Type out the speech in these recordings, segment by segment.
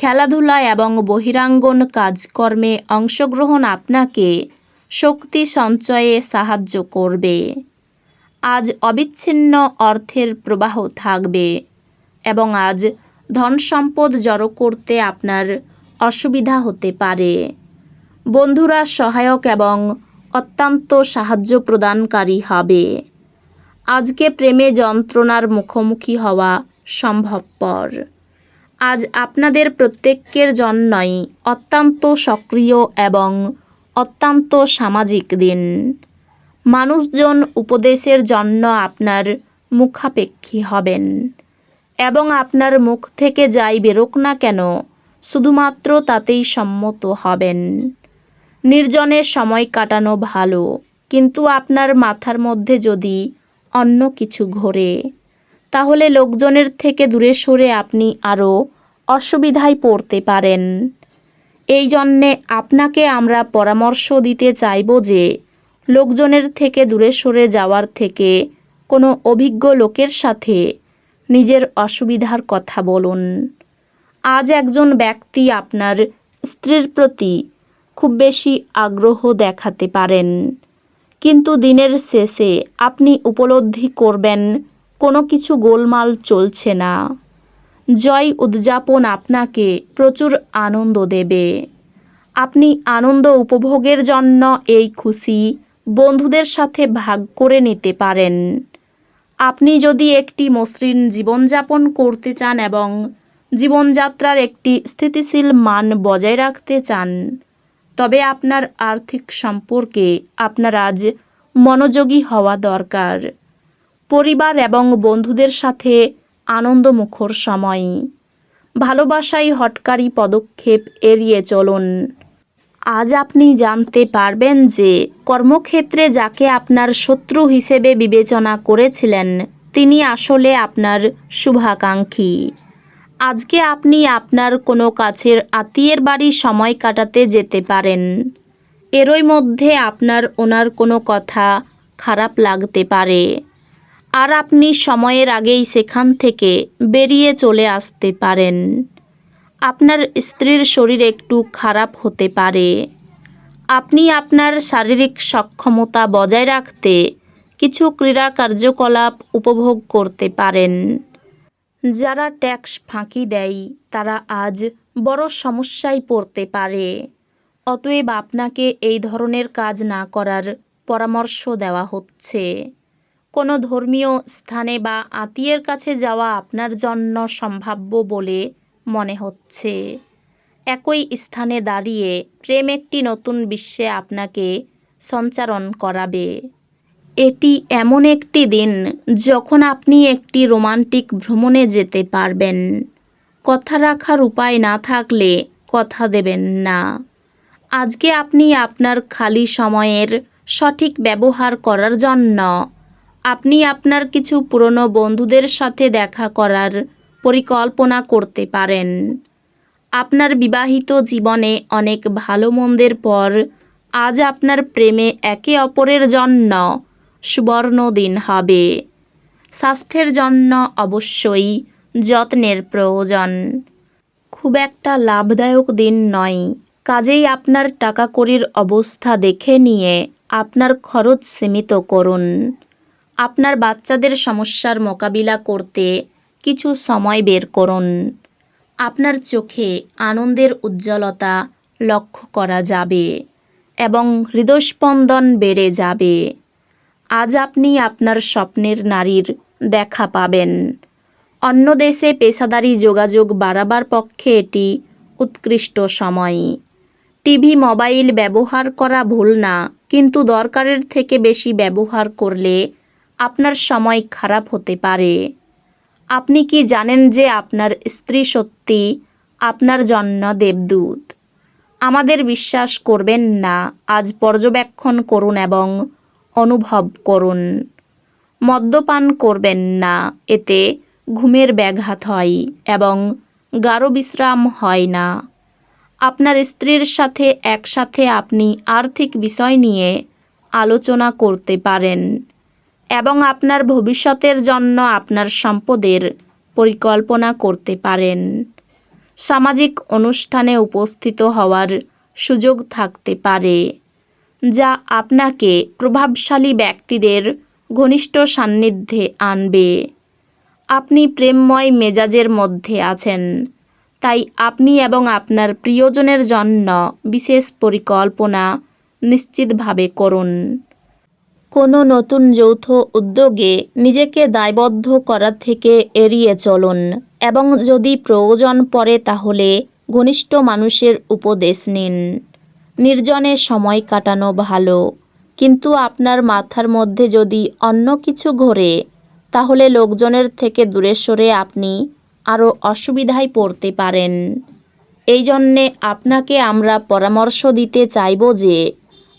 খেলাধুলা এবং বহিরাঙ্গন কাজকর্মে অংশগ্রহণ আপনাকে শক্তি সঞ্চয়ে সাহায্য করবে। আজ অবিচ্ছিন্ন অর্থের প্রবাহ থাকবে এবং আজ ধন সম্পদ জড়ো করতে আপনার অসুবিধা হতে পারে। বন্ধুরা সহায়ক এবং অত্যন্ত সাহায্য প্রদানকারী হবে। আজকে প্রেমে যন্ত্রণার মুখোমুখি হওয়া সম্ভবপর। আজ আপনাদের প্রত্যেকের জন্যই অত্যন্ত সক্রিয় এবং অত্যন্ত সামাজিক দিন। মানুষজন উপদেশের জন্য আপনার মুখাপেক্ষী হবেন এবং আপনার মুখ থেকে যাই বেরোক না কেন, শুধুমাত্র তাতেই সম্মত হবেন। নির্জনে সময় কাটানো ভালো, কিন্তু আপনার মাথার মধ্যে যদি অন্য কিছু ঘোরে তাহলে লোকজনের থেকে দূরে সরে আপনি আরও অসুবিধায় পড়তে পারেন। এই জন্যে আপনাকে আমরা পরামর্শ দিতে চাইব যে, লোকজনের থেকে দূরে সরে যাওয়ার থেকে কোনো অভিজ্ঞ লোকের সাথে নিজের অসুবিধার কথা বলুন। আজ একজন ব্যক্তি আপনার স্ত্রীর প্রতি খুব বেশি আগ্রহ দেখাতে পারেন। কিন্তু দিনের শেষে আপনি উপলব্ধি করবেন কোনো কিছু গোলমাল চলছে না। জয় উদযাপন আপনাকে প্রচুর আনন্দ দেবে। আপনি আনন্দ উপভোগের জন্য এই খুশি বন্ধুদের সাথে ভাগ করে নিতে পারেন। আপনি যদি একটি মসৃণ জীবনযাপন করতে চান এবং জীবনযাত্রার একটি স্থিতিশীল মান বজায় রাখতে চান, তবে আপনার আর্থিক সম্পর্কে আপনার আজ মনোযোগী হওয়া দরকার। পরিবার এবং বন্ধুদের সাথে আনন্দমুখর সময়। ভালোবাসায় হটকারী পদক্ষেপ এড়িয়ে চলুন। আজ আপনি জানতে পারবেন যে কর্মক্ষেত্রে যাকে আপনার শত্রু হিসেবে বিবেচনা করেছিলেন, তিনি আসলে আপনার শুভাকাঙ্ক্ষী। আজকে আপনি আপনার কোনো কাছের আত্মীয়ের বাড়ি সময় কাটাতে যেতে পারেন। এরই মধ্যে আপনার ওনার কোনো কথা খারাপ লাগতে পারে। আর আপনি সময়ের আগেই সেখান থেকে বেরিয়ে চলে আসতে পারেন। আপনার স্ত্রীর শরীর একটু খারাপ হতে পারে। আপনি আপনার শারীরিক সক্ষমতা বজায় রাখতে কিছু ক্রীড়া কার্যকলাপ উপভোগ করতে পারেন। যারা ট্যাক্স ফাঁকি দেয়, তারা আজ বড় সমস্যায় পড়তে পারে। অতএব আপনাকে এই ধরনের কাজ না করার পরামর্শ দেওয়া হচ্ছে। কোনো ধর্মীয় স্থানে বা আত্মীয়ের কাছে যাওয়া আপনার জন্য সম্ভাব্য বলে মনে হচ্ছে। একই স্থানে দাঁড়িয়ে প্রেম একটি নতুন বিশ্বে আপনাকে সঞ্চারণ করাবে। এটি এমন একটি দিন যখন আপনি একটি রোমান্টিক ভ্রমণে যেতে পারবেন। কথা রাখার উপায় না থাকলে কথা দেবেন না। আজকে আপনি আপনার খালি সময়ের সঠিক ব্যবহার করার জন্য আপনি আপনার কিছু পুরনো বন্ধুদের সাথে দেখা করার পরিকল্পনা করতে পারেন। আপনার বিবাহিত জীবনে অনেক ভালো মন্দের পর আজ আপনার প্রেমে একে অপরের জন্য সুবর্ণ দিন হবে। স্বাস্থ্যের জন্য অবশ্যই যত্নের প্রয়োজন। খুব একটা লাভদায়ক দিন নয়। কাজেই আপনার টাকা কড়ির অবস্থা দেখে নিয়ে আপনার খরচ সীমিত করুন। আপনার বাচ্চাদের সমস্যার মোকাবিলা করতে কিছু সময় বের করুন। আপনার চোখে আনন্দের উজ্জ্বলতা লক্ষ্য করা যাবে এবং হৃদস্পন্দন বেড়ে যাবে। আজ আপনি আপনার স্বপ্নের নারীর দেখা পাবেন। অন্য দেশে পেশাদারি যোগাযোগ বাড়াবার পক্ষে এটি উৎকৃষ্ট সময়। টিভি, মোবাইল ব্যবহার করা ভুল না, কিন্তু দরকারের থেকে বেশি ব্যবহার করলে আপনার সময় খারাপ হতে পারে। আপনি কি জানেন যে আপনার স্ত্রী সত্যি আপনার জন্য দেবদূত? আমাদের বিশ্বাস করবেন না, আজ পর্যবেক্ষণ করুন এবং অনুভব করুন। মদ্যপান করবেন না, এতে ঘুমের ব্যাঘাত হয় এবং গাঢ় বিশ্রাম হয় না। আপনার স্ত্রীর সাথে একসাথে আপনি আর্থিক বিষয় নিয়ে আলোচনা করতে পারেন। এবং আপনার ভবিষ্যতের জন্য আপনার সম্পদের পরিকল্পনা করতে পারেন। সামাজিক অনুষ্ঠানে উপস্থিত হওয়ার সুযোগ থাকতে পারে, যা আপনাকে প্রভাবশালী ব্যক্তিদের ঘনিষ্ঠ সান্নিধ্যে আনবে। আপনি প্রেমময় মেজাজের মধ্যে আছেন, তাই আপনি এবং আপনার প্রিয়জনের জন্য বিশেষ পরিকল্পনা নিশ্চিতভাবে করুন। কোনো নতুন যৌথ উদ্যোগে নিজেকে দায়বদ্ধ করা থেকে এড়িয়ে চলুন। এবং যদি প্রয়োজন পড়ে তাহলে ঘনিষ্ঠ মানুষের উপদেশ নিন। নির্জনে সময় কাটানো ভালো। কিন্তু আপনার মাথার মধ্যে যদি অন্য কিছু ঘোরে, তাহলে লোকজনের থেকে দূরে সরে আপনি আরও অসুবিধায় পড়তে পারেন। এই জন্যে আপনাকে আমরা পরামর্শ দিতে চাইব যে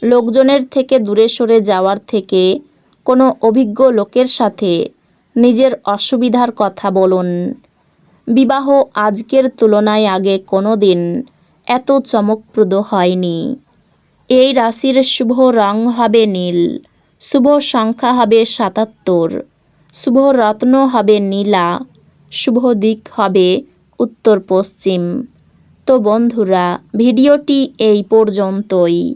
লোকজনের থেকে দূরে সরে যাওয়ার থেকে কোনো অভিজ্ঞ লোকের সাথে নিজের অসুবিধার কথা বলুন। বিবাহ আজকের তুলনায় আগে কোনো দিন এত চমকপ্রদ হয়নি। এই রাশির শুভ রং হবে নীল, শুভ সংখ্যা হবে সাতাত্তর, শুভ রত্ন হবে নীলা, শুভ দিক হবে উত্তর পশ্চিম। তো বন্ধুরা, ভিডিওটি এই পর্যন্তই।